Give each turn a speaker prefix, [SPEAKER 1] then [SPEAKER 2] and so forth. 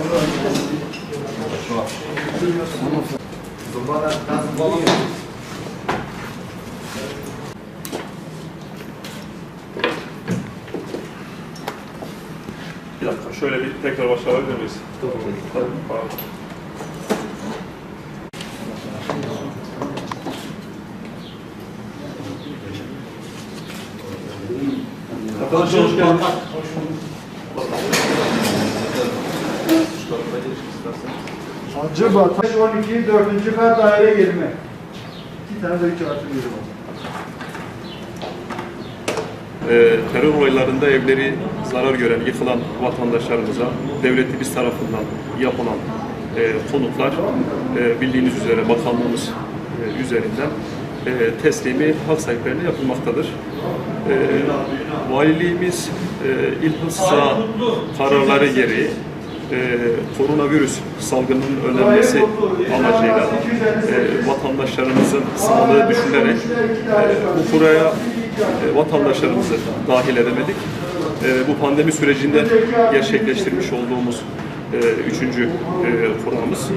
[SPEAKER 1] Хорошо. Зубана, там голову. Bir dakika şöyle bir tekrar başlayabilir miyiz? Tabii. Tabii. Pardon. Arkadaşlar hoş geldiniz. Hoş bulduk.
[SPEAKER 2] Acıbatan 12 4. kat daire 20. İki tane de 3 artı 1 var.
[SPEAKER 1] Ee, terör olaylarında evleri zarar gören, yıkılan vatandaşlarımıza devletimiz tarafından yapılan e, konutlar e, bildiğiniz üzere bakanlığımız e, üzerinden e, teslimi hak sahiplerine yapılmaktadır. E, valiliğimiz e, İlhıssa kararları gereği e, koronavirüs salgının önlenmesi amacıyla e, vatandaşlarımızın sağlığı düşünülerek e, bu kuraya e, vatandaşlarımızı dahil edemedik. E, bu pandemi sürecinde gerçekleştirmiş olduğumuz e, üçüncü e, kuramız.